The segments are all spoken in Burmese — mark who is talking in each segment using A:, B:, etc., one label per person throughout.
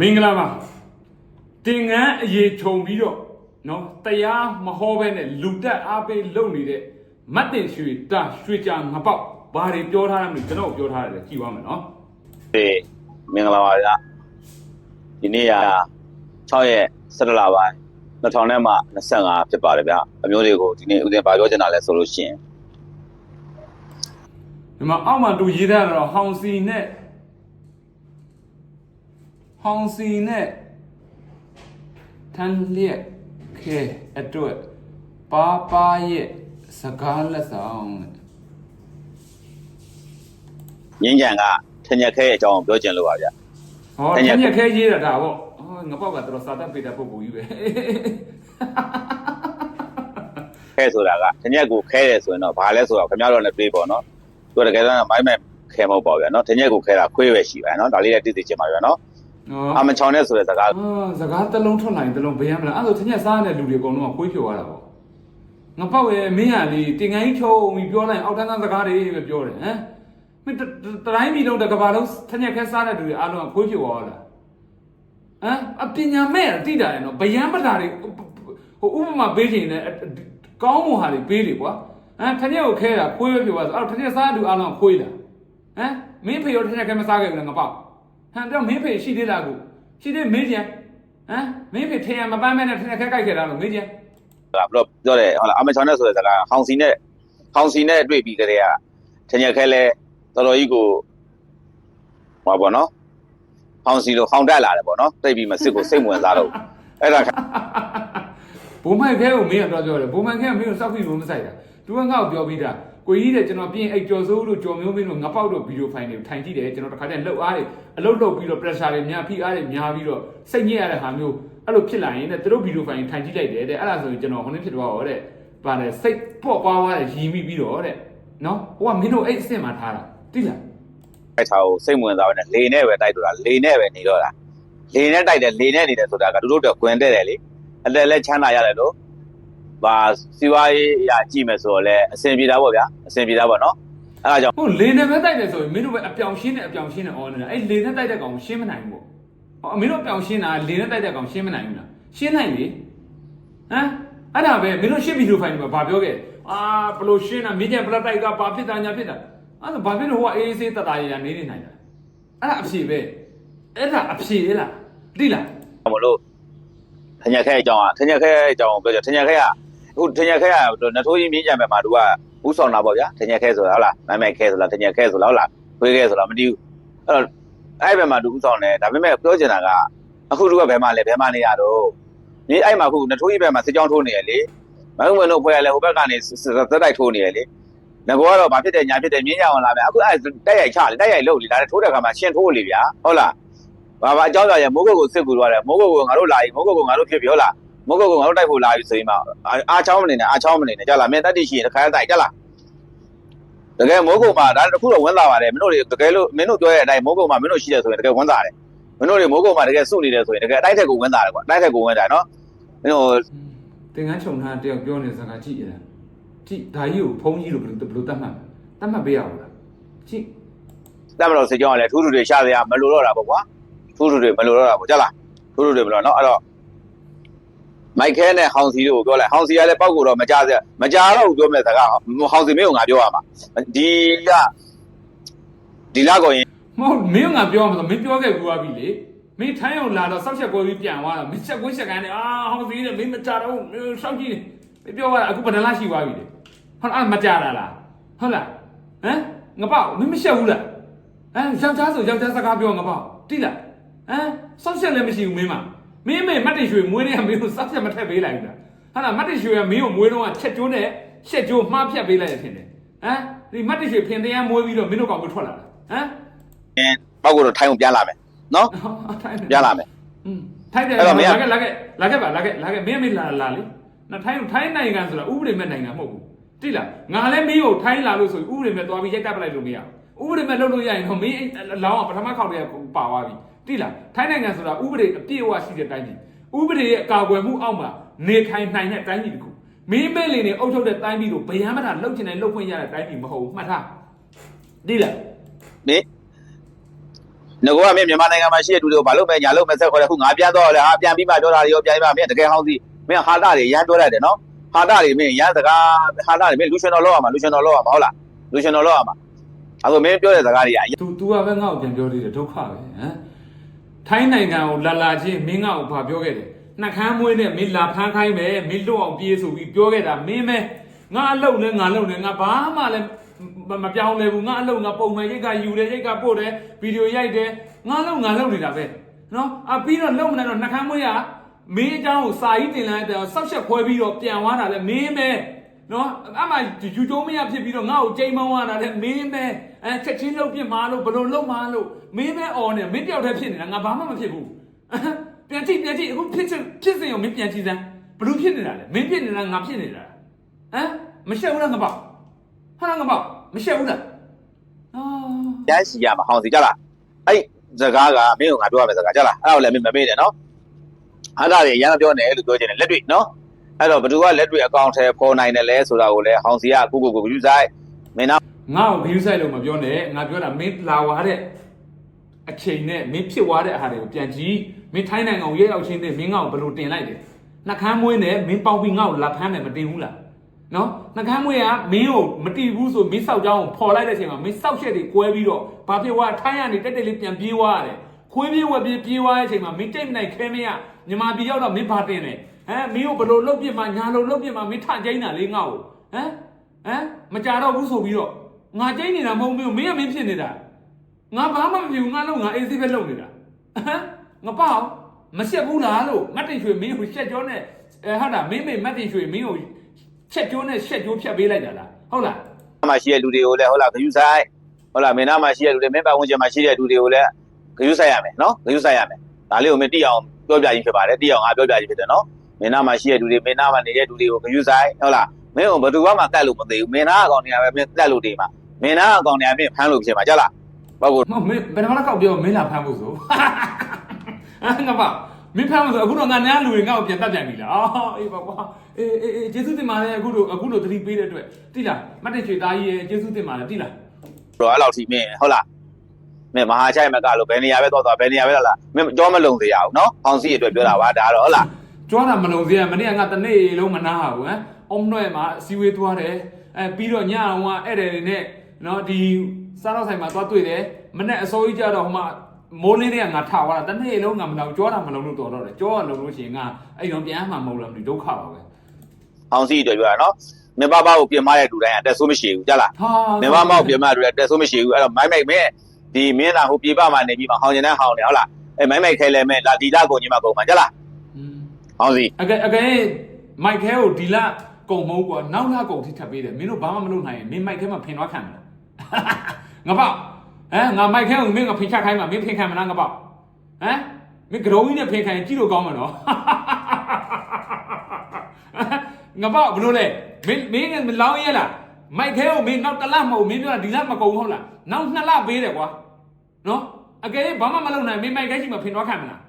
A: မင်္ဂလာပါတင်ငန်းအရေးခြုံပြီးတော့နော်တရားမဟောဘဲနဲ့လူတက်အားပေးလုပ်နေတဲ့မတ်တင်ရွှေတာရွှေကြငပေါက်ဘာတွေပြောထားရမလဲကျွန်တော်ပြောထားရတယ်ကြည့်ပါမယ်နော်ေး
B: မင်္ဂလာပါဗျာဒီနေ့က6ရက်17လပိုင်း2000နဲ့မှ25ဖြစ်ပါတယ်ဗျာအမျိုးတွေကိုဒီနေ့ဦးတင်ပါပြောချင်တာလဲဆိုလို့ရှိရင်
A: ဒီမှာအောက်မှာသူရေးထားတာတော့ဟောင်စီနဲ့ ဟောင်စီနဲ့ထန်လျက်ခဲအတွက်ပါပါရဲ့စကားလက်ဆောင်တဲ့
B: ငင်းကြံကထညက်ခဲအကြောင်းပြောချင်လို့ပါဗျာ
A: ဟော
B: တ
A: တ
B: ညက်
A: ညက်ခဲရေးတာဒါပေါ့ဟောငပေါက်ကတော့စာတတ်ပေတာပုဂ္ဂိုလ်ကြီးပဲ
B: ခဲဆိုတာကထညက်ကိုခဲတယ်ဆိုရင်တော့ဘာလဲဆိုတော့ခင်ဗျားတို့လည်းပြေးပေါ့နော်သူကတကယ်တော့မိုင်းမဲ့ခဲမဟုတ်ပါဘူးဗျာနော်ထညက်ကိုခဲတာခွေးပဲရှိပါနော်ဒါလေးလည်းသိသိချင်ပါဗျာနော်
A: ဟော
B: အမချောင်းနဲ့ဆိုတဲ့စကား
A: အာစကားတစ်လုံးထွက်လာရင်တစ်လုံးဘေးရမလားအဲ့ဒါဆိုတညက်စားတဲ့လူတွေအကုန်လုံးကခွေးဖြိုရတာပေါ့ငပေါက်ရဲ့မင်းကလေတင်ငန်းကြီးချုံပြီးပြောလိုက်အောက်တန်းတန်းစကားတွေပဲပြောတယ်ဟမ်မင်းတတတိုင်းပြည်လုံးတစ်ကဘာလုံးတညက်ခဲစားတဲ့လူတွေအားလုံးကခွေးဖြိုရတာဟမ်အပညာမဲ့တိတာရနော်ဗျံပတာတွေဟိုဥပမာပေးချင်တဲ့ကောင်းမွန်ဟာတွေပေးလေကွာဟမ်တညက်ကိုခဲတာခွေးပဲဖြိုရဆိုအဲ့တော့တညက်စားတဲ့လူအားလုံးကခွေးလားဟမ်မင်းဖေရောတစ်ချက်ကမစားခဲ့ဘူးလားငါပေါ့ ဟမ်တော့မင်းဖေရှိသေးလားကိုရှိသေးမေးကြဟမ်မင်းဖေထင်ရမပန်းမဲနဲ့တစ်ချက်ကကြိုက်ခဲ့တာလို့မေးကြ
B: ကဘလို့ပြောတယ်ဟုတ်လားအမချောင်းနဲ့ဆိုတဲ့စကားဟောင်စီနဲ့ဟောင်စီနဲ့တွေ့ပြီးကြတဲ့ကထညက်ခဲလဲတော်တော်ကြီးကိုဟောပါနော်ဟောင်စီလိုဟောင်တက်လာတယ်ပေါ့နော်တိတ်ပြီးမစစ်ကိုစိတ်ဝင်စားတော့အဲ့ဒါ
A: ဘုံမိုက်ခဲကိုမင်းကတော့ပြောတယ်ဘုံမိုက်ခဲကမင်းကိုစောက်ပြီးလို့မဆိုင်တာသူကငါ့ကိုပြောပြီးတာ ကိုကြီးတဲ့ကျွန်တော်ပြင်အိတ်ကြော်စိုးလို့ကြော်မျိုးမင်းတို့ငါပေါက်တော့ဗီဒီယိုဖိုင်တွေထိုင်ကြည့်တယ်ကျွန်တော်တခါတည်းလှုပ်အားတွေအလုပ်လုပ်ပြီးတော့ pressure တွေများဖိအားတွေများပြီးတော့စိတ်ညစ်ရတဲ့ဟာမျိုးအဲ့လိုဖြစ်လာရင်တဲ့သူတို့ဗီဒီယိုဖိုင်ထိုင်ကြည့်လိုက်တယ်တဲ့အဲ့ဒါဆိုရင်ကျွန်တော်ဟိုနေ့ဖြစ်သွားတော့တဲ့ဗါတယ်စိတ်ပေါ့ပွားသွားတယ်ရီမိပြီးတော့တဲ့နော်ဟိုကမင်းတို့အဲ့အစ်စ်မှာထားတာတိလား
B: အဲ့ထားကိုစိတ်ဝင်စားပဲနဲ့လေနဲ့ပဲတိုက်တော့တာလေနဲ့ပဲနေတော့တာလေနဲ့တိုက်တယ်လေနဲ့နေတယ်ဆိုတာကတို့တို့တော့ကွင်တဲ့တယ်လေအလဲလဲချမ်းသာရတယ်လို့ ဘာစီဝါရေးအရာကြည့်မယ်ဆိုတော့လဲအဆင်ပြေတာပေါ့ဗျာအဆင်ပြေတာပေါ့နော်အဲ့ဒါကြောင့်
A: ဟုတ်လေနဲ့ပဲတိုက်တယ်ဆိုရင်မင်းတို့ပဲအပြောင်ရှင်းနဲ့အပြောင်ရှင်းနဲ့အော်နေတာအဲ့လေနဲ့တိုက်တဲ့ကောင်ရှင်းမနိုင်ဘူးပေါ့ဟောမင်းတို့အပြောင်ရှင်းတာလေနဲ့တိုက်တဲ့ကောင်ရှင်းမနိုင်ဘူးလားရှင်းနိုင်လေဟမ်အဲ့ဒါပဲမင်းတို့ရှင်းဗီဒီယိုဖိုင်တွေမှာဗာပြောခဲ့အာဘလို့ရှင်းတာမင်းကျန်ပလက်တိုက်ကဘာဖြစ်တာညာဖြစ်တာအဲ့ဒါဘာဖြစ်လို့ဟိုကအေးအေးဆေးတတရရနေနေနိုင်တာအဲ့ဒါအဖြေပဲအဲ့ဒါအဖြေလားတိလား
B: မလို့ထညက်ခဲအကြောင်းอ่ะထညက်ခဲအကြောင်းပြောကြထညက်ခဲကအ ခုထညက်ခဲကနထိုးကြီးမြင်းကြံပဲမှာသူကဥဆောင်တာပေါ့ဗျာထညက်ခဲဆိုတာဟုတ်လားမမဲခဲဆိုလားထညက်ခဲဆိုလားဟုတ်လားခွေးခဲဆိုလားမသိဘူးအဲ့တော့အဲ့ဘက်မှာသူဥဆောင်တယ်ဒါပေမဲ့ပြောချင်တာကအခုသူကဘယ်မှာလဲဘယ်မှာနေရတော့ဒီအဲ့မှာအခုနထိုးကြီးဘက်မှာစစ်ကြောင်းထိုးနေရလေမဟုတ်ဝင်တို့ဖွဲရလဲဟိုဘက်ကနေသက်တိုက်ထိုးနေရလေငါကတော့ဘာဖြစ်တယ်ညာဖြစ်တယ်မြင်းကြအောင်လာမယ်အခုအဲ့တက်ရိုက်ချလေတက်ရိုက်လို့လေဒါထိုးတဲ့ခါမှာရှင်းထိုးလေဗျာဟုတ်လားဘာဘာအကြောင်းကြောင့်ရမိုးကုတ်ကိုစစ်ကူသွားတယ်မိုးကုတ်ကိုငါတို့လာပြီမိုးကုတ်ကိုငါတို့ဖြစ်ပြီဟုတ်လား မိုးကုတ်ကိုငါတို့တိုက်ဖို့လာပြီဆိုရင်မှအားချောင်းမနေနဲ့အားချောင်းမနေနဲ့ကြလားမင်းတက်တိရှိရင်တစ်ခါတိုက်ကြလားတကယ်မိုးကုတ်မှာဒါတခုတော့ဝန်လာပါတယ်မင်းတို့တွေတကယ်လို့မင်းတို့ပြောတဲ့အတိုင်းမိုးကုတ်မှာမင်းတို့ရှိတယ်ဆိုရင်တကယ်ဝန်လာတယ်မင်းတို့တွေမိုးကုတ်မှာတကယ်စုနေတယ်ဆိုရင်တကယ်အတိုက်ထက်ကိုဝန်လာတယ်ကွာအတိုက်ထက်ကိုဝန်တာနော်မင်းတို့
A: တင်ငန်းခြုံထားတယောက်ပြောနေစကားကြည့်ရတာကြည့်ဒါကြီးကိုဖုံးကြီးလို့ဘယ်လိုဘယ်လိုတတ်မှတ်တတ်မှတ်ပေးရဘူးလားကြည့်
B: တက်မလို့စစ်ကြောင်းကလည်းထူးထူးတွေရှာစရာမလိုတော့တာပေါ့ကွာထူးထူးတွေမလိုတော့တာပေါ့ကြလားထူးထူးတွေမလိုနော်အဲ့တော့ မိုက်ခဲနဲ့ဟောင်စီတို့ကိုပြောလိုက်ဟောင်စီကလည်းပောက်ကိုတော့မကြစရာမကြတော့ဘူးပြောမဲ့စကားဟောင်စီမင်းကိုငါပြောရမှာဒီကဒီလောက်ကိုရင်
A: မဟုတ်မင်းကငါပြောမှာဆိုမင်းပြောခဲ့ကူပါပြီလေမင်းထိုင်းအောင်လာတော့စောက်ချက်ကွဲပြီးပြန်သွားတော့မင်းချက်ကွင်းချက်ကန်နေအာဟောင်းစီးနေမင်းမကြတော့ဘူးစောက်ကြည့်နေမင်းပြောသွားတာအခုဘယ်နှလားရှိသွားပြီလေဟုတ်လားမကြတာလားဟုတ်လားဟမ်ငါပေါ့မင်းမရှက်ဘူးလားဟမ်ယောက်ျားဆိုယောက်ျားစကားပြောငါပေါ့တိလားဟမ်စောက်ချက်လည်းမရှိဘူးမင်းမ မင်းမေမတ်တရွှေမွေးနေကမင်းကိုစောက်ချက်မထက်ပေးလိုက်ဘူးလားဟုတ်လားမတ်တရွှေကမင်းကိုမွေးတော့ကချက်ကျိုးနဲ့ရှက်ကျိုးမှားဖြတ်ပေးလိုက်ရထင်တယ်ဟမ်ဒီမတ်တရွှေဖင်တရားမွေးပြီးတော့မင်းတို့ကောင်ကိုထွက်လာတာဟမ်
B: ပောက်ကိုတော့ထိုင်းကိုပြန်လာမယ်နော်
A: ထိုင်းတယ်
B: ပြန်လာမယ်
A: อืมထိုင်းတယ်
B: အဲ့တော့မင်းက
A: လာခဲ့လာခဲ့လာခဲ့ပါလာခဲ့လာခဲ့မင်းမင်းလာလာလေနော်ထိုင်းထိုင်းနိုင်ငံဆိုတာဥပဒေမဲ့နိုင်ငံမဟုတ်ဘူးတိလားငါလည်းမင်းကိုထိုင်းလာလို့ဆိုရင်ဥပဒေမဲ့သွားပြီးရိုက်တက်ပလိုက်လို့မရဘူးဥပဒေမဲ့လုပ်လို့ရရင်တော့မင်းအလောင်းကပထမခေါက်တည်းကပါသွားပြီ တိလားထိုင်းနိုင်ငံဆိုတာဥပဒေအပြည့်အဝရှိတဲ့တိုင်းပြည်ဥပဒေရဲ့အကာအကွယ်မှုအောက်မှာနေထိုင်နိုင်တဲ့တိုင်းပြည်တစ်ခုမင်းမဲလင်နေအုပ်ချုပ်တဲ့တိုင်းပြည်ကိုဗျံမတာလှုပ်ချင်တယ်လှုပ်ခွင့်ရတဲ့တိုင်းပြည်မဟုတ်ဘူးမှတ်ထားတိလား
B: မင်းငါကမင်းမြန်မာနိုင်ငံမှာရှိတဲ့လူတွေကိုဘာလို့ပဲညာလို့မဆက်ခေါ်လဲခုငါပြန်တော့လေဟာပြန်ပြီးမှပြောတာတွေရောပြန်ပြီးမှမင်းတကယ်ဟောင်းစီမင်းဟာတာတွေရမ်းပြောရတယ်နော်ဟာတာတွေမင်းရမ်းစကားဟာတာတွေမင်းလူရှင်တော်လောက်ရမှာလူရှင်တော်လောက်ရမှာဟုတ်လားလူရှင်တော်လောက်ရမှာအခုမင်းပြောတဲ့စကားတွေက
A: သူ तू ကပဲငါ့ကိုပြန်ပြောသေးတယ်ဒုက္ခပဲဟမ် ထိုင်းနိုင်ငံကိုလာလာချင်းမင်းငါ့ကိုဘာပြောခဲ့တယ်နှခမ်းမွေးနဲ့မင်းလာဖမ်းခိုင်းမယ်မင်းလွတ်အောင်ပြေးဆိုပြီးပြောခဲ့တာမင်းပဲငါအလုပ်နဲ့ငါလုပ်နေငါဘာမှလည်းမမပြောင်းလဲဘူးငါအလုပ်ငါပုံမှန်ရိတ်ကယူတယ်ရိတ်ကပို့တယ်ဗီဒီယိုရိုက်တယ်ငါလုပ်ငါလုပ်နေတာပဲနော်အပြီးတော့လုံမနေတော့နှခမ်းမွေးကမင်းအကြောင်းကိုစာကြီးတင်လိုက်တယ်ဆောက်ချက်ခွဲပြီးတော့ပြန်သွားတာလဲမင်းပဲနော်အမှယူကျုံးမရဖြစ်ပြီးတော့ငါ့ကိုချိန်မောင်းရတာလေမင်းပဲ အဲချက်ချင်းလှုပ်ပြစ်မှာလို့ဘလို့လှုပ်မှာလို့မင်းပဲအော်နေမင်းတယောက်တည်းဖြစ်နေတာငါဘာမှမဖြစ်ဘူးပြန်ကြည့်ပြန်ကြည့်အခုဖြစ်ဖြစ်ဖြစ်စင်ရောမင်းပြန်ကြည့်စမ်းဘလို့ဖြစ်နေတာလဲမင်းဖြစ်နေတာငါဖြစ်နေတာဟမ်မရှက်ဘူးလားငါပေါ့ဟာငါပေါ့မရှက်ဘူးလားအာ
B: ရမ်းစီရမှာဟောင်းစီကြလားအဲ့စကားကမင်းကငါပြောရမယ့်စကားကြလားအဲ့ဒါကိုလည်းမင်းမမေ့နဲ့နော်ဟာတာတွေရမ်းပြောနေလို့ပြောချင်တယ်လက်တွေ့နော်အဲ့တော့ဘသူကလက်တွေ့အကောင့်ထဲပေါ်နိုင်တယ်လဲဆိုတာကိုလည်းဟောင်းစီကကိုကိုကိုယူဆိုင်မင်းနာ
A: ငါ့ကို view site လို့မပြောနဲ့ငါပြောတာမင်းလာဝါတဲ့အချိန်နဲ့မင်းဖြစ်သွားတဲ့အားတွေကိုပြန်ကြည့်မင်းထိုင်းနိုင်ငံကိုရဲရောက်ချင်းနဲ့မင်းငါ့ကိုဘယ်လိုတင်လိုက်လဲနှကမ်းမွေးနဲ့မင်းပေါက်ပြီးငါ့ကိုလာဖမ်းတယ်မတင်ဘူးလားနော်နှကမ်းမွေးကမင်းကိုမတီးဘူးဆိုမင်းစောက်ကြောင်းကိုဖော်လိုက်တဲ့အချိန်မှာမင်းစောက်ချက်တွေကွဲပြီးတော့ဘာဖြစ်သွားထိုင်းကနေတက်တက်လေးပြန်ပြေးသွားရတယ်ခွေးပြေးဝက်ပြေးပြေးသွားတဲ့အချိန်မှာမင်းတိတ်မနိုင်ခဲမရမြန်မာပြည်ရောက်တော့မင်းဘာတင်လဲဟမ်မင်းကိုဘယ်လိုလုပ်ပြမှာညာလိုလုပ်ပြမှာမင်းထကြိန်းတာလေးငါ့ကိုဟမ်ဟမ်မကြတော့ဘူးဆိုပြီးတော့ ငါကြိတ်နေတာမဟုတ်ဘူးမင်းကမင်းဖြစ်နေတာငါဘာမှမဖြစ်ဘူးငါလုံးငါအေးစိပဲလုပ်နေတာဟမ်ငါပေါ့မရှက်ဘူးလားလို့မတ်တင်ရွှေမင်းကိုရှက်ကြောနဲ့အဲဟုတ်တာမင်းမေမတ်တင်ရွှေမင်းကိုချက်ကျိုးနဲ့ရှက်ကျိုးဖြတ်ပေးလိုက်တာလားဟုတ်လား
B: မှာရှိတဲ့လူတွေကိုလည်းဟုတ်လားဂယူဆိုင်ဟုတ်လားမင်းနာမှာရှိတဲ့လူတွေမင်းပတ်ဝန်းကျင်မှာရှိတဲ့လူတွေကိုလည်းဂယူဆိုင်ရမယ်နော်ဂယူဆိုင်ရမယ်ဒါလေးကိုမင်းတိအောင်ပြောပြရင်ဖြစ်ပါတယ်တိအောင်ငါပြောပြရင်ဖြစ်တယ်နော်မင်းနာမှာရှိတဲ့လူတွေမင်းနာမှာနေတဲ့လူတွေကိုဂယူဆိုင်ဟုတ်လားမင်းကဘယ်သူမှကတ်လို့မသိဘူးမင်းနာအကောင်တွေကပဲမင်းတက်လို့တေးမှာ မင်းနာအကောင်တွေကမင်းဖမ်းလို့ဖြစ်မှာကြလားဘာကို
A: မဟုတ်မင်းဘယ်တော့မှကောက်ပြောမင်းလာဖမ်းဖို့ဆိုဟမ်ငါပေါ့မင်းဖမ်းဖို့ဆိုအခုတော့ငါနားလူတွေငါ့ကိုပြန်တတ်ပြန်ပြီလားအော်အေးပါကွာအေးအေးအေးကျေးဇူးတင်ပါတယ်အခုတို့အခုတို့သတိပေးတဲ့အတွက်တိလားမတ်တင်ရွှေသားကြီးရဲ့ကျေးဇူးတင်ပါတယ်တိလား
B: တော့အဲ့လောက်ထိမင်းဟုတ်လားမင်းမဟာချိုင်မကလို့ဘယ်နေရာပဲတော့တော့ဘယ်နေရာပဲလားမင်းကြောမလုံသေးရအောင်နော်အောင်စီအတွက်ပြောတာပါဒါတော့ဟုတ်လား
A: ကြွားတာမလုံသေးရမနေ့ကငါတစ်နေ့လုံးမနာဘူးဟမ်အုံနှဲ့မှာအစည်းအဝေးသွားတယ်အဲပြီးတော့ညအောင်ကဧည့်သည်တွေနဲ့ နော်ဒီစားတော့ဆိုင်မှာသွားတွေ့တယ်မနေ့အစိုးရကြတော့ဟိုမှာမိုးလင်းတွေကငါထားသွားတာတစ်နေ့လုံးငါမနာဘူးကြွားတာမလုံလို့တော်တော့တယ်ကြွားတာလုံလို့ရှိရင်ငါအဲ့တော့ပြန်မှမဟုတ်လားမသိဒုက္ခပါပဲ
B: အောင်စီအတွက်ပြောတာနော်မင်းဘာဘာကိုပြင်မတဲ့လူတိုင်းအတက်ဆိုးမရှိဘူးကြလား
A: ဟာ
B: မင်းမမောက်ပြင်မတူတယ်တက်ဆိုးမရှိဘူးအဲ့တော့မိုင်းမိုက်မင်းဒီမင်းလာဟိုပြေပမှာနေပြီးမှဟောင်းကျင်တဲ့ဟောင်းနေဟုတ်လားအဲ့မိုင်းမိုက်ခဲလဲမဲလာဒီလာကုန်ကြီးမှာကုန်မှာကြလား
A: อืม
B: ဟောင်းစီ
A: အကဲအကဲမိုက်ခဲကိုဒီလကုံမုန်းကွာနောက်လကုံထိထပ်ပေးတယ်မင်းတို့ဘာမှမလုပ်နိုင်ရင်မင်းမိုက်ခဲမှာဖင်သွားခံမလား ငါပေါ့ဟမ်ငါမိုက်ခဲကိုမင်းကဖင်ချခိုင်းမှာမင်းဖင်ခံမလားငါပေါ့ဟမ်မင်းကရုံးကြီးနဲ့ဖင်ခံရင်ကြည့်လို့ကောင်းမှာနော်ငါပေါ့ဘလို့လဲမင်းမင်းကလောင်းရဲလားမိုက်ခဲကိုမင်းနောက်တစ်လမဟုတ်မင်းပြောတာဒီလမကုံဟုတ်လားနောက်နှစ်လပေးတယ်ကွာနော်အကဲဘာမှမလုပ်နိုင်မင်းမိုက်ခဲကြီးမှာဖင်သွားခံမလား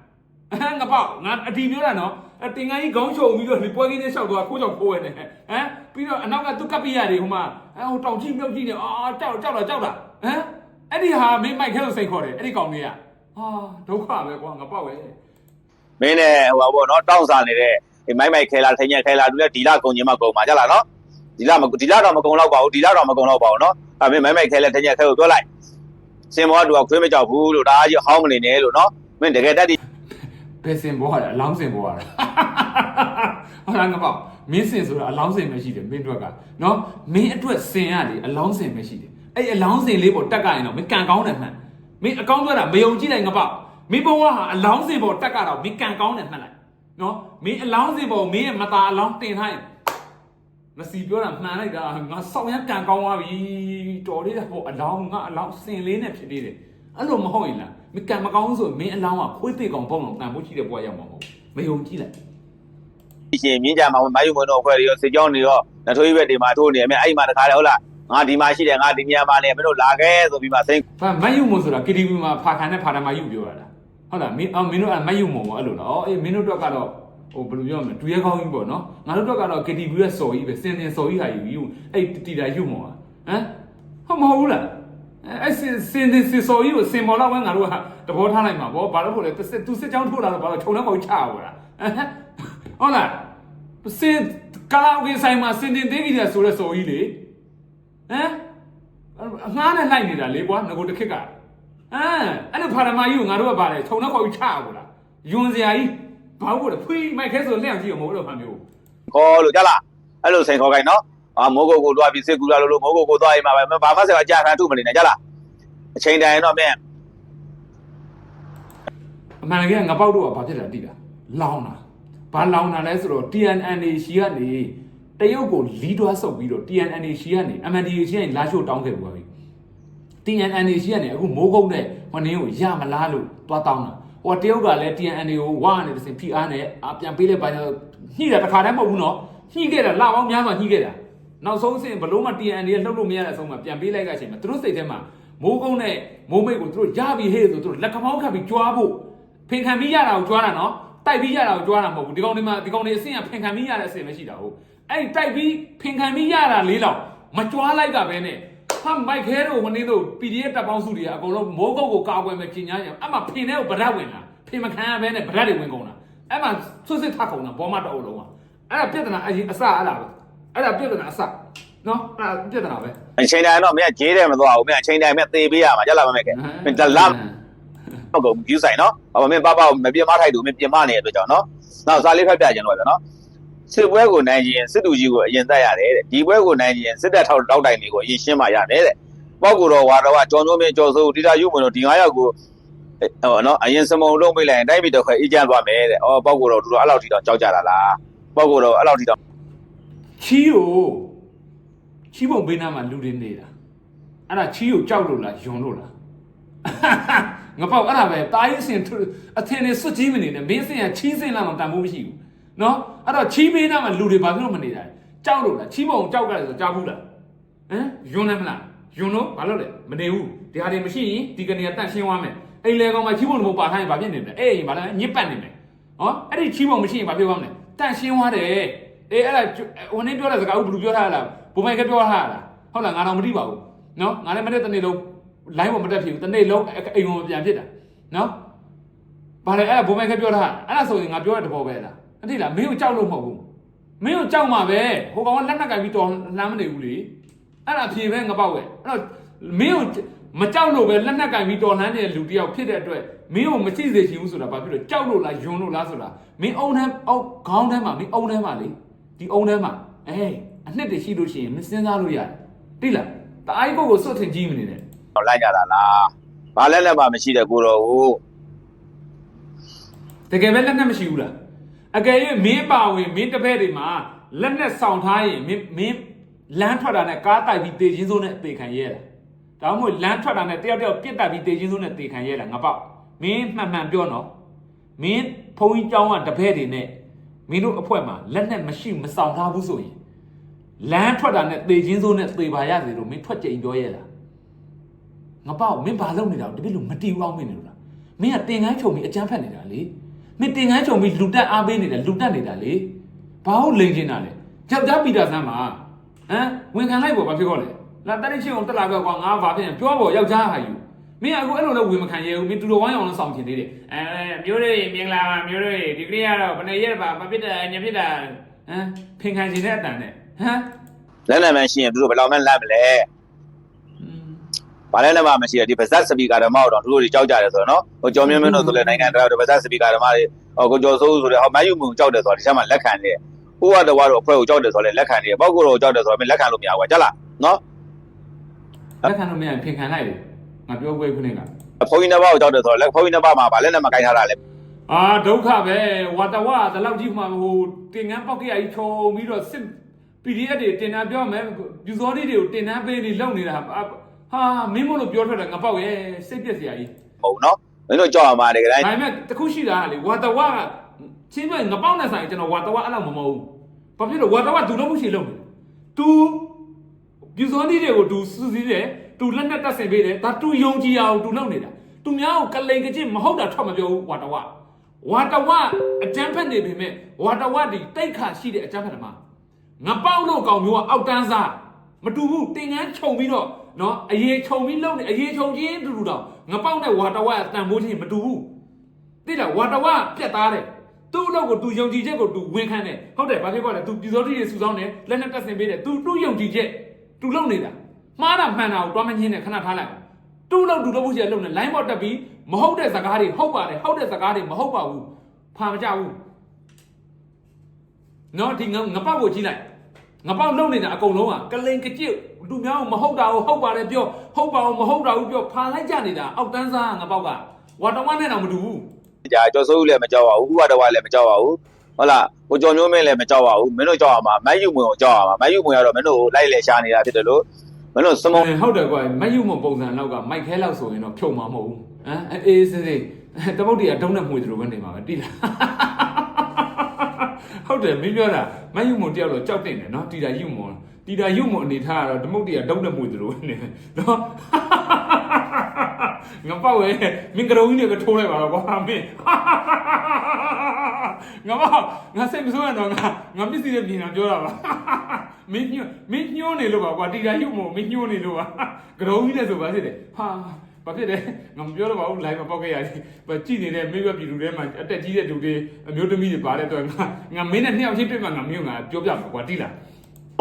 A: အဲ့ငါပေါ့ငါအတီပြောတာနော်အတင်ငန်းကြီးခေါင်းချုံပြီးတော့ဒီပွဲကင်းနဲ့ရှောက်သွားခိုးကြောင်ခိုးရတယ်ဟမ် ပြီးတော့အနောက်ကသူကပ်ပြရတယ်ဟိုမှာအဲဟိုတောင်ကြီးမြုပ်ကြီးနေအာကြောက်ကြောက်တာကြောက်တာဟမ်အဲ့ဒီဟာမင်းမိုက်ခဲကိုစိတ်ခေါ်တယ်အဲ့ဒီကောင်လေးကဟာဒုက္ခပဲကွာငါပေါ့ပဲ
B: မင်းနဲ့ဟိုပါဘောနော်တောင်းစားနေတဲ့ဒီမိုင်းမိုက်ခဲလာထင်းညက်ခဲလာတူလဲဒီလာကုန်ကြီးမှာကုန်မှာကြလားနော်ဒီလာမဒီလာတော့မကုန်တော့ပါဘူးဒီလာတော့မကုန်တော့ပါဘူးနော်အဲ့မင်းမိုင်းမိုက်ခဲလဲထင်းညက်ခဲကိုပြောလိုက်စင်မောတူကခွေးမကြောက်ဘူးလို့ဒါကြီးဟောင်းမနေနဲ့လို့နော်မင်းတကယ်တက်ဒီ
A: ဘယ်စင်ပေါ်ရလဲအလောင်းစင်ပေါ်ရလဲဟုတ်လားငါပေါ့ မင်းစင်ဆိုတာအလောင်းစင်ပဲရှိတယ်မင်းအတွက်ကနော်မင်းအတွက်စင်ရလေအလောင်းစင်ပဲရှိတယ်အဲ့အလောင်းစင်လေးပေါ်တက်ကြရင်တော့မင်းကန်ကောင်းတယ်မှန်မင်းအကောင်းပြောတာမယုံကြည်လိုက်ငါပေါ့မင်းဘဝဟာအလောင်းစင်ပေါ်တက်ကြတော့မင်းကန်ကောင်းတယ်မှတ်လိုက်နော်မင်းအလောင်းစင်ပေါ်မင်းရဲ့မตาအလောင်းတင်ထားရင်မစီပြောတာမှန်လိုက်တာငါစောင့်ရတန်ကောင်းသွားပြီတော်လေးတဲ့ဟိုအလောင်းငါအလောင်းစင်လေးနဲ့ဖြစ်နေတယ်အဲ့လိုမဟုတ်ရင်လားမကံမကောင်းဆိုမင်းအလောင်းကခွေးသေးကောင်ပေါင်းတော့တန်ဖို့ရှိတဲ့ဘွားရောက်မှာမဟုတ်မယုံကြည့်လိုက်
B: ရှင်မြင်းကြမှာမိုင်းယူမွန်းတော့ခွဲတွေရောစေကြောင်းတွေရောနထွေးဘက်တွေမှာထိုးနေမယ်အဲ့မှာတခါလေဟုတ်လားငါဒီမှာရှိတယ်ငါဒီနေရာမှာနေမင်းတို့လာခဲ့ဆိုပြီးမှစိတ်
A: ဘာမတ်ယူမွန်ဆိုတာ KTV မှာဖာခံနဲ့ဖာတမယူပြောရတာဟုတ်လားမင်းအော်မင်းတို့ကမတ်ယူမွန်ပေါ့အဲ့လိုလားအော်အေးမင်းတို့တော့ကတော့ဟိုဘယ်လိုပြောမလဲတူရဲကောင်းကြီးပေါ့နော်ငါတို့တော့ကတော့ KTV ရဲ့စော်ကြီးပဲစင်စင်စော်ကြီးဟာယူယူအဲ့တီတာယူမွန်ဟာဟမ်ဟုတ်မဟုတ်ဘူးလားအဲအဲ့စင်စင်စင်ဆိုကြီးကိုစင်ပေါ်တော့ငါတို့ကတဘောထားလိုက်မှာဗောဘာလို့ဖို့လဲသူစစ်သူစစ်ကြောင်းထိုးလာတော့ဘာလို့ခြုံနှောက်ကိုချရပါလား ဟုတ်လားစင်ကာလာအိုကေဆိုင်မှာစင်တင်သေးကြီးတယ်ဆိုတဲ့ဆိုကြီးလေဟမ်အငှားနဲ့လိုက်နေတာလေကွာငကိုတစ်ခက်ကဟမ်အဲ့လိုဖာရမာကြီးကိုငါတို့ကပါတယ်ထုံတော့ခေါ်ပြီးချရဘူးလားယွန်စရာကြီးဘာလို့လဲဖွေးမိုက်ခဲဆိုလက်အောင်ကြည့်ရမလို့ဖန်မျိုး
B: ခေါ်လို့ကြလားအဲ့လိုစိန်ခေါ်ခိုင်းနော်အာမိုးကိုကိုသွားပြီးစစ်ကူလာလို့လို့မိုးကိုကိုသွားရင်မှာပဲဘာမှဆက်အကြခံထုမနေနဲ့ကြလားအချိန်တိုင်းတော့မင်း
A: အမှန်တကယ်ငါပေါက်တော့ဘာဖြစ်လဲတိတာလောင်းတာ ဘာလောင်းတာလဲဆိုတော့ TNNA ရှီကနေတရုတ်ကိုလီးတွားဆုပ်ပြီးတော့ TNNA ရှီကနေ MNDA ရှီကနေလာရှို့တောင်းခဲ့ပြီးပါပြီ TNNA ရှီကနေအခုမိုးကုတ်နဲ့ဟိုနင်းကိုရမလားလို့တွားတောင်းတာဟိုတရုတ်ကလည်း TNNA ကိုဝါနဲ့တစ်စင် PR နဲ့အပြန်ပေးလိုက်ပါတော့ညှိတာတစ်ခါတည်းမဟုတ်ဘူးနော်ညှိခဲ့တာလပေါင်းများစွာညှိခဲ့တာနောက်ဆုံးအဆင့်ဘလို့မှ TNNA လှုပ်လို့မရတဲ့အဆုံးမှာပြန်ပေးလိုက်တဲ့အချိန်မှာသူတို့စိတ်ထဲမှာမိုးကုတ်နဲ့မိုးမိတ်ကိုသူတို့ရပြီဟဲ့ဆိုသူတို့လက်ကမောင်းခတ်ပြီးကြွားဖို့ဖင်ခံပြီးရတာကိုကြွားတာနော် တိုက်ပြီးရတာကိုကြွားတာမဟုတ်ဘူးဒီကောင်တွေမှာဒီကောင်တွေအဆင့်ကဖင်ခံပြီးရတဲ့အဆင့်ပဲရှိတာဟုတ်အဲ့ဒီတိုက်ပြီးဖင်ခံပြီးရတာလေးလောက်မကြွားလိုက်ကပဲနဲ့ဟာမိုက်ခဲတို့မင်းတို့ PDF တပ်ပေါင်းစုတွေကအကုန်လုံးမိုးကုတ်ကိုကာကွယ်မယ်ကျင်ညာရအောင်အမှဖင်တဲ့ကိုဗရက်ဝင်လာဖင်မခံရဘဲနဲ့ဗရက်တွေဝင်ကုန်တာအဲ့မှဆွတ်စစ်ထကုန်တာဘောမတအုပ်လုံးကအဲ့ဒါပြဿနာအရင်အစအဲ့ဒါပဲအဲ့ဒါပြဿနာအစနော်အဲ့ဒါပြဿနာပဲ
B: အချိန်တိုင်းတော့မင်းကဂျေးတယ်မသွားဘူးမင်းအချိန်တိုင်းမင်းသေပေးရမှာကြလားမင်းကမင်းတလားဟု တ်ကောယူဆိုင်နော်။ဘာမင်းပပမပြမထိုက်သူမင်းပြမနေတဲ့အတွက်ကြောင့်နော်။နောက်စားလေးဖက်ပြခြင်းတော့ဗျာနော်။စစ်ပွဲကိုနိုင်ခြင်းစစ်သူကြီးကိုအရင်သက်ရတယ်တဲ့။ဒီပွဲကိုနိုင်ခြင်းစစ်တပ်ထောက်တောက်တိုင်တွေကိုအရင်ရှင်းမှရတယ်တဲ့။ပေါက်ကိုတော့ဝါတော့ကြောင်ကျုံးမင်းကြော်စိုးတိတာယူမလို့ဒီ9ယောက်ကိုဟောနော်အရင်စမုံလုံးမိလိုက်ရင်တိုက်ပြီးတော့ခွဲအေးချမ်းသွားမယ်တဲ့။အော်ပေါက်ကိုတော့သူတို့အဲ့လောက်ထိတော့ကြောက်ကြတာလား။ပေါက်ကိုတော့အဲ့လောက်ထိတော့
A: ချီးကိုချီးပုံပေးနာမှာလူတွေနေတာအဲ့ဒါချီးကိုကြောက်လို့လားယွန်လို့လား ငါပေါ့အဲ့ဒါပဲတားရင်စင်အထင်နဲ့စွတ်ကြီးမနေနဲ့မင်းစင်ကချီးစင်လာမှတန်ဖို့မရှိဘူးနော်အဲ့တော့ချီးပေးနာမှာလူတွေဘာဖြစ်လို့မနေတာလဲကြောက်လို့လားချီးပုံကြောက်ကြတယ်ဆိုကြောက်ဘူးလားဟမ်ယွန်လည်းမလားယွန်လို့ဘာလို့လဲမနေဘူးဒီဟာတွေမရှိရင်ဒီကနေကတန့်ရှင်းသွားမယ်အိမ်လေကောင်မှာချီးပုံတွေပါထားရင်ဘာဖြစ်နေမလဲအေးဘာလဲညစ်ပတ်နေမယ်ဟောအဲ့ဒီချီးပုံမရှိရင်ဘာဖြစ်သွားမလဲတန့်ရှင်းသွားတယ်အေးအဲ့ဒါဟိုနေ့ပြောတဲ့စကားကိုဘယ်လိုပြောထားရလားဘုံမိုက်ကပြောထားရလားဟုတ်လားငါတော့မသိပါဘူးနော်ငါလည်းမနေ့တနေ့လုံး line ပေါ်မတက်ဖြစ်ဘူးတနေ့လုံးအိမ်ပေါ်ပြန်ဖြစ်တာနော်ဘာလဲအဲ့ဒါဘုံမိုက်ကပြောထားအဲ့ဒါဆိုရင်ငါပြောတဲ့တဘောပဲလားအတိလားမင်းကိုကြောက်လို့မဟုတ်ဘူးမင်းကိုကြောက်မှာပဲဟိုကောင်ကလက်နက်ကင်ပြီးတော်လမ်းမနေဘူးလေအဲ့ဒါအဖြေပဲငါပေါ့ပဲအဲ့တော့မင်းကိုမကြောက်လို့ပဲလက်နက်ကင်ပြီးတော်လမ်းနေတဲ့လူတယောက်ဖြစ်တဲ့အတွက်မင်းကိုမကြည့်စေချင်ဘူးဆိုတာဘာဖြစ်လို့ကြောက်လို့လားယွန်းလို့လားဆိုတာမင်းအုံတန်းအောက်ခေါင်းတန်းမှာမင်းအုံတန်းမှာလေဒီအုံထဲမှာအေးအနှစ်တည်းရှိလို့ရှိရင်မစဉ်းစားလို့ရတယ်တိလားတအားကိုကိုစွတ်ထင်ကြီးမနေနဲ့ တော့
B: လိုက်ကြတာလားဘာလဲလက်ပါမရှိတဲ့ကိုတော်ကို
A: တကယ်ပဲလက်နဲ့မရှိဘူးလားအကယ်၍မင်းပါဝင်မင်းတစ်ဖက်တွေမှာလက်နဲ့ဆောင်ထားရင်မင်းမင်းလမ်းထွက်တာနဲ့ကားတိုက်ပြီးတေချင်းစိုးနဲ့အသေးခံရဲတာဒါမှမဟုတ်လမ်းထွက်တာနဲ့တယောက်တယောက်ပြစ်တက်ပြီးတေချင်းစိုးနဲ့တေခံရဲတာငါပေါ့မင်းမှန်မှန်ပြောနော်မင်းဖုန်းကြီးကြောင်းကတပည့်တွေနဲ့မင်းတို့အဖွဲ့မှာလက်နဲ့မရှိမဆောင်ထားဘူးဆိုရင်လမ်းထွက်တာနဲ့တေချင်းစိုးနဲ့တေပါရစေလို့မင်းထွက်ကြိမ်ပြောရဲလား ငါပေါ့မင်းဘာလုပ်နေတာလဲတပည့်လို့မတီးဘူးအောင်မင်းနေလို့လားမင်းကတင်ကန်းချုံပြီးအကြမ်းဖက်နေတာလေမင်းတင်ကန်းချုံပြီးလူတက်အားပေးနေတာလူတက်နေတာလေဘာလို့လိန်ချင်တာလဲကြောက်ကြပီတာဆန်းမှာဟမ်ဝင်ခံလိုက်ပေါ့ဘာဖြစ်ခေါ်လဲလာတတိချင်းအောင်တက်လာပြောကွာငါဘာဖြစ်ရင်ပြောပေါ့ယောက်ျားဟာယူမင်းအခုအဲ့လိုလည်းဝင်မခံရဘူးမင်းတူတော်ဝိုင်းအောင်လည်းစောင့်ချင်သေးတယ်အဲမျိုးတွေမင်္ဂလာပါမျိုးတွေဒီကနေ့ကတော့ဘယ်နဲ့ရက်ပါမဖြစ်တာညဖြစ်တာဟမ်ဖင်ခံချင်တဲ့အတန်နဲ့ဟမ်
B: လက်လက်မှရှိရင်သူတို့ဘယ်လောက်မှလန့်မလဲ။ ဘာလဲလဲမှမရှိရဒီဗဇက်စပီကာဓမ္မတော့သူတို့တွေကြောက်ကြတယ်ဆိုတော့နော်။ဟိုကျော်မြင့်မင်းတို့ဆိုလဲနိုင်ငံတော်ဗဇက်စပီကာဓမ္မတွေဟိုကိုကျော်စိုးဆိုလဲဟောမယူမှုကြောက်တယ်ဆိုတော့ဒီချက်မှလက်ခံတယ်။ဟိုကတော့ကတော့အဖွဲ့ကိုကြောက်တယ်ဆိုတော့လဲလက်ခံတယ်။ပေါက်ကိုတော့ကြောက်တယ်ဆိုတော့မင်းလက်ခံလို့မရဘူးကွာကြလား။နော်
A: လက်ခံလို့မရရင်ဖင်ခံလိုက်လေငါပြောပွဲခုနေက။
B: ဖုန်းကြီးနှစ်ပါးကိုကြောက်တယ်ဆိုတော့လက်ဖုန်းကြီးနှစ်ပါးမှာဗာလဲနဲ့မကင်ထားတာလဲ
A: အာဒုက္ခပဲဝါတဝတလောက်ကြီးမှဟိုတင်ငန်းပေါက်ကရကြီးချုံပြီးတော့စစ် PDF တွေတင်တန်းပြောမယ်ပြူစောလေးတွေကိုတင်တန်းပေးနေလုံနေတာ ဟာမင်းမို့လို့ပြောထွက်တယ်ငါပေါက်ရဲ့စိတ်ပြက်စရာကြီး
B: ဟုတ်နော်မင်းတို့ကြောက်ရမှာတကယ်တိုင်း
A: ဒါပေမဲ့တခုရှိတာလေဝါတဝကချင်းမဲ့ငပေါက်နဲ့ဆိုင်ကျွန်တော်ဝါတဝအဲ့လောက်မမဟုတ်ဘူးဘာဖြစ်လို့ဝါတဝသူလုံးမှုရှိလုံးတယ်သူပြူစောနည်းတွေကိုသူစူးစီးတယ်သူလက်နဲ့တက်ဆင်ပေးတယ်ဒါသူယုံကြည်အောင်သူလုပ်နေတာသူများကိုကလိန်ကကြင်မဟုတ်တာထွက်မပြောဘူးဝါတဝဝါတဝအကျန်းဖက်နေပေမဲ့ဝါတဝဒီတိတ်ခါရှိတဲ့အကျန်းဖက်ဓမ္မငပေါက်လို့ကောင်မျိုးကအောက်တန်းစားမတူဘူးတင်ငန်းခြုံပြီးတော့ နော်အရေးခြုံပြီးလုံနေအရေးခြုံချင်းတူတူတော့ငပောက်နဲ့ဝါတဝါတန်ဖိုးချင်းမတူဘူးသိလားဝါတဝါပြက်သားတယ်သူ့အလုပ်ကိုသူယုံကြည်ချက်ကိုသူဝန်ခံတယ်ဟုတ်တယ်ဘာဖြစ်ပါလဲသူပြည်စောတိတွေစုဆောင်းတယ်လက်နဲ့တက်ဆင်ပေးတယ်သူသူ့ယုံကြည်ချက်သူလုံနေတာမှားတာမှန်တာကိုတွားမငင်းနဲ့ခဏထားလိုက်သူ့လုပ်သူလုပ်ဖို့ရှိတဲ့လုပ်နေ line ပေါ်တက်ပြီးမဟုတ်တဲ့စကားတွေဟုတ်ပါတယ်ဟုတ်တဲ့စကားတွေမဟုတ်ပါဘူးဖာမကြဘူးနော်ဒီငငပောက်ကိုကြည့်လိုက်ငပောက်လုံနေတာအကုန်လုံးကကလိန်ကကြစ် လူများကိုမဟုတ်တာကိုဟုတ်ပါတယ်ပြောဟုတ်ပါအောင်မဟုတ်တာဘူးပြောဖာလိုက်ကြနေတာအောက်တန်းစားငပောက်ကဝါတဝမ်းနဲ့တော့မတူဘူး
B: ကြာကျော်စိုးဦးလည်းမကြောက်ပါဘူးဥပဒဝါလည်းမကြောက်ပါဘူးဟုတ်လားကိုကျော်မျိုးမင်းလည်းမကြောက်ပါဘူးမင်းတို့ကြောက်ရမှာမတ်ယူမွင်ကိုကြောက်ရမှာမတ်ယူမွင်ကတော့မင်းတို့လိုက်လေရှာနေတာဖြစ်တယ်လို့မင်းတို့စမုံ
A: အဲဟုတ်တယ်ကွာမတ်ယူမပုံစံလောက်ကမိုက်ခဲလောက်ဆိုရင်တော့ဖြုံမှာမဟုတ်ဘူးဟမ်အေးစေးစေးတပုတ်တည်းကဒုံးနဲ့မှွေသလိုပဲနေမှာပဲတိလားဟုတ်တယ်မင်းပြောတာမတ်ယူမတယောက်တော့ကြောက်တင်တယ်နော်တီတာယူမ တီတာယူမအနေထားကတော့တမုတ်တည်းကဒုံးနဲ့မှွေသလိုပဲနေနော်ငါပေါ့ဝဲမင်းကရုံကြီးတွေကထိုးလိုက်ပါတော့ကွာမင်းငါပေါ့ငါစိတ်မဆိုးရတော့ငါငါပစ္စည်းတွေပြင်တာပြောတာပါမင်းညှို့မင်းညှိုးနေလို့ပါကွာတီတာရုပ်မို့မင်းညှိုးနေလို့ပါကရုံကြီးနဲ့ဆိုပါဖြစ်တယ်ဟာဘာဖြစ်လဲငါမပြောတော့ပါဘူး live မှာပေါက်ခဲ့ရတယ်ဘာကြည့်နေတဲ့မိဘပြည်သူတွေမှာအတက်ကြီးတဲ့လူတွေအမျိုးသမီးတွေပါတဲ့အတွက်ငါငါမင်းနဲ့နှစ်ယောက်ချင်းတွေ့မှငါမျိုးငါပြောပြမှာကွာတိလား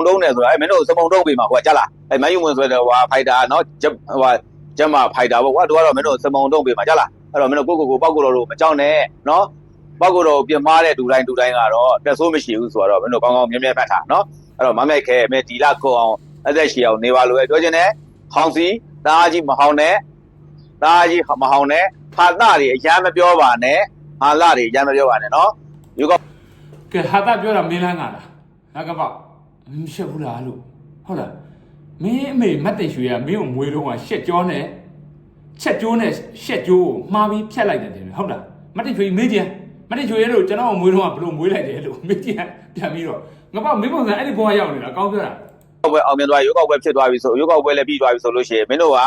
B: တုံးနေဆိုတာအဲမင်းတို့စမုံတုံးပေးမှာကွာကြားလားအဲမတ်ယူမွင်ဆိုတဲ့ဟိုဖိုက်တာနော်ဟိုကျမဖိုက်တာပေါ့ကွာတို့ကတော့မင်းတို့စမုံတုံးပေးမှာကြားလားအဲ့တော့မင်းတို့ကိုကိုကိုပောက်ကိုတော်တို့မကြောက်နဲ့နော်ပောက်ကိုတော်ပြင်မားတဲ့ဒူတိုင်းဒူတိုင်းကတော့တက်ဆိုးမရှိဘူးဆိုတော့မင်းတို့ကောင်းကောင်းမြဲမြဲမှတ်ထားနော်အဲ့တော့မမိုက်ခဲမဲဒီလာကိုအောင်အသက်ရှည်အောင်နေပါလို့ပဲပြောချင်တယ်ဟောင်စီတားကြီးမဟောင်းနဲ့တားကြီးမဟောင်းနဲ့ဟာတာတွေအရမ်းမပြောပါနဲ့ဟာလာတွေအရမ်းမပြောပါနဲ့နော်ယူက
A: ကဲဟာတာပြောတာမင်းလန်းကလားဟာကပေါ့ မင်းရှက်ဘူးလားလို့ဟုတ်လားမင်းအမေမတ်တရွှေကမင်းကိုမွေးတော့ကရှက်ကြောနဲ့ချက်ကျိုးနဲ့ရှက်ကျိုးကိုမှားပြီးဖြတ်လိုက်တယ်တင်ဟုတ်လားမတ်တရွှေမေးကြမတ်တရွှေတို့ကျွန်တော်မွေးတော့ကဘလို့မွေးလိုက်တယ်လို့မေးကြပြန်ပြီးတော့ငါပေါ့မင်းပုံစံအဲ့ဒီဘဝရောက်နေတာအကောင်းပြောတာ
B: ဘွယ်အောင်မြင်သွားရုပ်ောက်ပွဲဖြစ်သွားပြီဆိုရုပ်ောက်ပွဲလည်းပြီးသွားပြီဆိုလို့ရှိရင်မင်းတို့က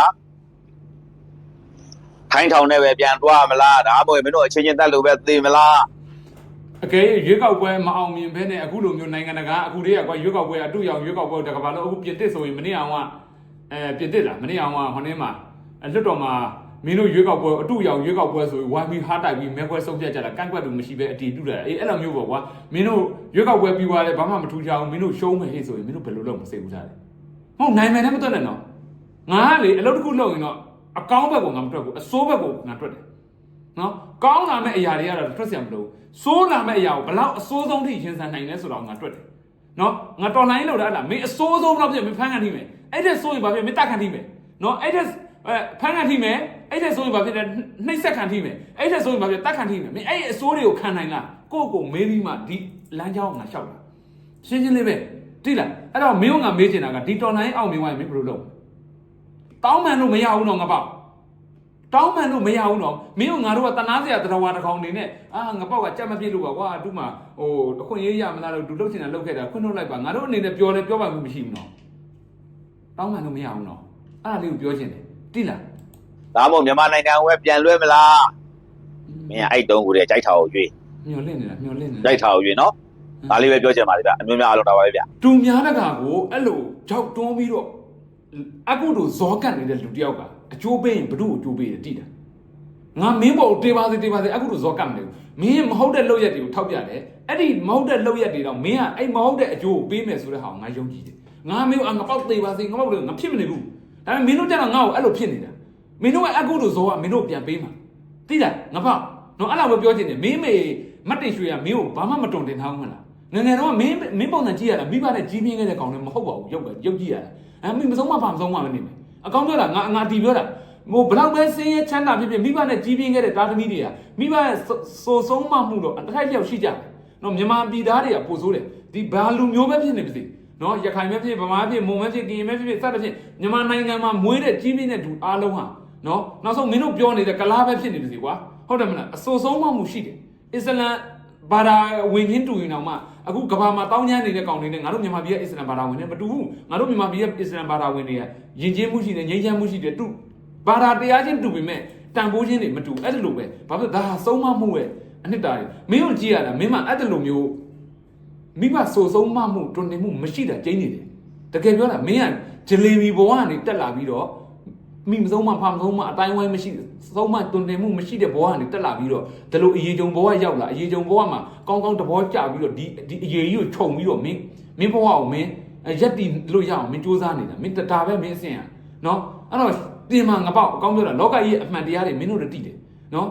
B: ထိုင်းထောင်နဲ့ပဲပြန်သွားမလားဒါမှမဟုတ်မင်းတို့အချင်းချင်းတက်လို့ပဲသေမလား
A: အကယ်၍ရွေးကောက်ပွဲမအောင်မြင်ဘဲနဲ့အခုလိုမျိုးနိုင်ငံတကာအခုတည်းကကွာရွေးကောက်ပွဲအတူရောင်ရွေးကောက်ပွဲတကဘာလို့အခုပြင်သစ်ဆိုရင်မနေ့အောင်ကအဲပြင်သစ်လားမနေ့အောင်ကဟိုနေ့မှာအလွတ်တော်မှာမင်းတို့ရွေးကောက်ပွဲအတူရောင်ရွေးကောက်ပွဲဆိုရင်ဝိုင်းပြီးဟားတိုက်ပြီးမဲခွဲဆုံးဖြတ်ကြတာကန့်ကွက်သူမရှိပဲအတီးတူတာအေးအဲ့လိုမျိုးပေါ့ကွာမင်းတို့ရွေးကောက်ပွဲပြီးသွားတယ်ဘာမှမထူးခြားဘူးမင်းတို့ရှုံးမယ်ဟေ့ဆိုရင်မင်းတို့ဘယ်လိုလုပ်မစိတ်ဘူးသားလဲမဟုတ်နိုင်မယ်လည်းမတွက်နဲ့နော်ငါကလေအလုပ်တစ်ခုလုပ်ရင်တော့အကောင်းဘက်ကိုငါမတွက်ဘူးအဆိုးဘက်ကိုငါတွက်တယ်နော် ကောင်းလာမဲ့အရာတွေကတော့ထွက်စရာမလိုစိုးလာမဲ့အရာကိုဘလောက်အစိုးဆုံးထိရင်ဆိုင်နိုင်လဲဆိုတော့ငါတွက်တယ်နော်ငါတော်လိုင်းလို့လားမင်းအစိုးဆုံးတော့ဖြစ်မင်းဖမ်းခံထိမယ်အဲ့တဲ့စိုးရင်ဘာဖြစ်မင်းတက်ခံထိမယ်နော်အဲ့တဲ့အဲဖမ်းခံထိမယ်အဲ့တဲ့စိုးရင်ဘာဖြစ်လဲနှိပ်စက်ခံထိမယ်အဲ့တဲ့စိုးရင်ဘာဖြစ်တက်ခံထိမယ်မင်းအဲ့အစိုးတွေကိုခံနိုင်လားကိုယ့်ကိုမေးပြီးမှဒီလမ်းကြောင်းငါလျှောက်တာရှင်းရှင်းလေးပဲတိလားအဲ့တော့မင်းကငါမေးချင်တာကဒီတော်လိုင်းအောင်မြင်သွားရင်မင်းဘယ်လိုလုပ်တောင်းမှန်လို့မရဘူးတော့ငါပေါ့ တောင်းပန်လို့မရဘူးနော်မင်းတို့ငါတို့ကတနာစရာတရဝါတစ်ကောင်နေနဲ့အာငါပေါက်ကကြက်မပြစ်လို့ပါကွာသူ့မှာဟိုအခွင့်အရေးရမလားလို့သူလှုပ်ချင်တာလှုပ်ခဲ့တာခွင့်ထုတ်လိုက်ပါငါတို့အနေနဲ့ပြောလဲပြောပါမှုမရှိဘူးနော်တောင်းပန်လို့မရဘူးနော်အဲ့ဒါလေးကိုပြောချင်တယ်တိလား
B: ဒါမှမဟုတ်မြန်မာနိုင်ငံကိုပဲပြန်လွှဲမလားမင်းကအဲ့တုံးကိုတည်းကြိုက်တာကိုရွေး
A: မျောလင့်နေတာမျောလင့်နေ
B: ကြိုက်တာကိုရွေးနော်ဒါလေးပဲပြောချင်ပါလေဗျအမျိုးများအလုံးတော်ပါပဲဗျ
A: တူများတကာကိုအဲ့လိုကြောက်တွန်းပြီးတော့အကုတို့ဇောကတ်နေတဲ့လူတယောက်က အကျိုးပေးရင်ဘ누구အကျိုးပေးတယ်တိတာငါမင်းပေါ်တေးပါစေတေးပါစေအကုတို့ဇောကတ်မနေဘူးမင်းမဟုတ်တဲ့လောက်ရက်တွေကိုထောက်ပြတယ်အဲ့ဒီမဟုတ်တဲ့လောက်ရက်တွေတော့မင်းကအဲ့မဟုတ်တဲ့အကျိုးကိုပေးမယ်ဆိုတဲ့ဟာကိုငါယုံကြည်တယ်ငါမင်းကငါပေါက်သေးပါစေငါပေါက်လို့ငါဖြစ်မနေဘူးဒါပေမဲ့မင်းတို့ကျတော့ငါ့ကိုအဲ့လိုဖြစ်နေတာမင်းတို့ကအကုတို့ဇောကမင်းတို့ပြန်ပေးမှာတိတာငါဖောက်နော်အဲ့လိုပဲပြောချင်တယ်မင်းမေမတ်တိတ်ရွှေကမင်းကိုဘာမှမတွန်တင်ထားဘူးမလားငယ်ငယ်တော့မင်းမင်းပုံစံကြည့်ရတာမိဘနဲ့ကြီးပြင်းခဲ့တဲ့ကောင်လည်းမဟုတ်ပါဘူးရုပ်ပဲရုပ်ကြည့်ရတာအဲမင်းမဆုံးမပါမဆုံးမမနေမယ် အကောင်းပြောတာငါငါတီပြောတာဟိုဘလောက်ပဲစင်းရဲချမ်းသာဖြစ်ဖြစ်မိဘနဲ့ကြီးပြင်းခဲ့တဲ့တာသမီတွေကမိဘရဲ့စိုးဆုံးမမှုတော့အထိုက်လျောက်ရှိကြတယ်နော်မြန်မာပြည်သားတွေကပို့ဆိုးတယ်ဒီဘာလူမျိုးပဲဖြစ်နေပါစေနော်ရခိုင်ပဲဖြစ်ဗမာဖြစ်မုံပဲဖြစ်ကရင်ပဲဖြစ်ဖြစ်စသဖြင့်မြန်မာနိုင်ငံမှာမွေးတဲ့ကြီးပြင်းတဲ့သူအားလုံးဟာနော်နောက်ဆုံးမင်းတို့ပြောနေတဲ့ကလားပဲဖြစ်နေပါစေကွာဟုတ်တယ်မလားအစိုးဆုံးမမှုရှိတယ်အစ္စလမ် ဘာသာဝင်ချင်းတူရင်တော့မှအခုကဘာမှာတောင်းကျမ်းနေတဲ့ကောင်တွေနဲ့ငါတို့မြန်မာပြည်ရဲ့အစ္စလမ်ဘာသာဝင်တွေမတူဘူးငါတို့မြန်မာပြည်ရဲ့အစ္စလမ်ဘာသာဝင်တွေကယဉ်ကျေးမှုရှိတယ်ငြိမ်းချမ်းမှုရှိတယ်တူဘာသာတရားချင်းတူပေမဲ့တန်ဖိုးချင်းတွေမတူအဲ့ဒါလိုပဲဘာဖြစ်ဒါဟာဆုံးမမှုရဲ့အနှစ်တာတွေမင်းတို့ကြည့်ရတာမင်းမအဲ့ဒါလိုမျိုးမိဘဆိုဆုံးမမှုတွင်နေမှုမရှိတာကျင်းနေတယ်တကယ်ပြောတာမင်းကဂျလီဘီဘဝကနေတက်လာပြီးတော့ မိမဆုံးမဖမဆုံးမအတိုင်းဝိုင်းမရှိသုံးမတွင်တင်မှုမရှိတဲ့ဘဝကနေတက်လာပြီးတော့ဒီလိုအရေးကြုံဘဝရောက်လာအရေးကြုံဘဝမှာကောင်းကောင်းတဘောကြပြီးတော့ဒီဒီအရေးကြီးကိုခြုံပြီးတော့မင်းမင်းဘဝကိုမင်းရက်တီလို့ရအောင်မင်းစူးစမ်းနေတာမင်းဒါပဲမင်းအဆင်ရနော်အဲ့တော့တင်မှာငပေါက်အကောင်းပြောတာလောကကြီးရဲ့အမှန်တရားတွေမင်းတို့လည်းသိတယ်နော်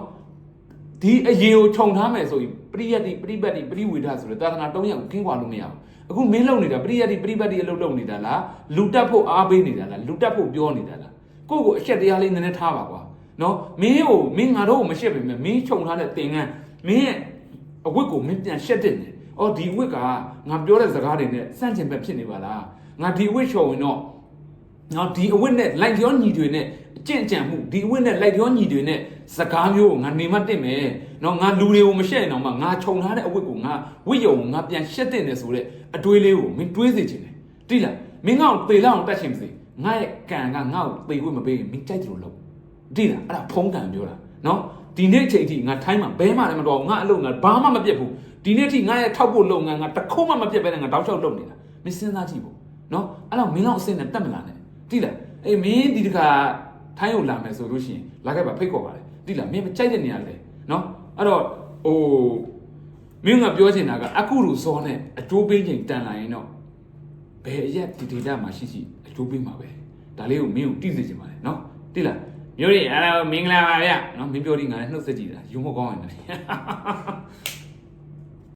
A: ဒီအရေးကိုခြုံထားမယ်ဆိုရင်ပရိယတ်တိပရိပတ်တိပရိဝေဒဆိုတဲ့သာသနာ၃ရပ်ကိုခင်းခွာလို့မရဘူးအခုမင်းလုံနေတာပရိယတ်တိပရိပတ်တိအလုပ်လုပ်နေတာလားလူတက်ဖို့အားပေးနေတာလားလူတက်ဖို့ပြောနေတာလား ကိုယ့်ကိုအချက်တရားလေးနည်းနည်းထားပါကွာနော်မင်းကိုမင်းငါတို့ကိုမရှက်ပေမဲ့မင်းခြုံထားတဲ့သင်္ကန်းမင်းရဲ့အဝတ်ကိုမင်းပြန်ရှက်တဲ့နေအော်ဒီအဝတ်ကငါပြောတဲ့စကားတွေနဲ့စန့်ကျင်ဘက်ဖြစ်နေပါလားငါဒီအဝတ်ချော်ဝင်တော့နော်ဒီအဝတ်နဲ့လိုက်ပြောညီတွေနဲ့အကျင့်ကြံမှုဒီအဝတ်နဲ့လိုက်ပြောညီတွေနဲ့စကားမျိုးကိုငါနေမတင်မယ်နော်ငါလူတွေကိုမရှက်ရင်တော့မှငါခြုံထားတဲ့အဝတ်ကိုငါဝိယုံကိုငါပြန်ရှက်တင်တယ်ဆိုတဲ့အတွေးလေးကိုမင်းတွေးစေချင်တယ်တိလားမင်းငါ့ကိုသေလောက်အောင်တတ်ချင်မစေ ငါရဲ့ကံကငါ့ကိုသေခွင့်မပေးရင်မင်းကြိုက်တယ်လို့လုပ်တိလားအဲ့ဒါဖုံးကံပြောတာနော်ဒီနေ့အချိန်ထိငါထိုင်းမှာဘဲမှလည်းမတော်ဘူးငါအလုပ်ငါဘာမှမပြတ်ဘူးဒီနေ့ထိငါရဲ့ထောက်ဖို့လုပ်ငန်းငါတစ်ခုမှမပြတ်ဘဲနဲ့ငါတောက်လျှောက်လုပ်နေတာမင်းစဉ်းစားကြည့်ဖို့နော်အဲ့တော့မင်းတော့အစင်းနဲ့တက်မလာနဲ့တိလားအေးမင်းဒီတခါထိုင်းကိုလာမယ်ဆိုလို့ရှိရင်လာခဲ့ပါဖိတ်ခေါ်ပါလေတိလားမင်းမကြိုက်တဲ့နေရာလေနော်အဲ့တော့ဟိုမင်းကပြောချင်တာကအခုလိုစောနဲ့အကျိုးပေးချိန်တန်လာရင်တော့ဘယ်အရက်ဒီဒေတာမှာရှိရှိ အကျိုးပေးမှာပဲဒါလေးကိုမင်းကိုတိစေချင်ပါလေနော်တိလားမျိုးရီအဲ့ဒါမင်္ဂလာပါဗျနော်မင်းပြောဒီငါလည်းနှုတ်ဆက်ကြည့်တာယူမကောင်းရင်လည်း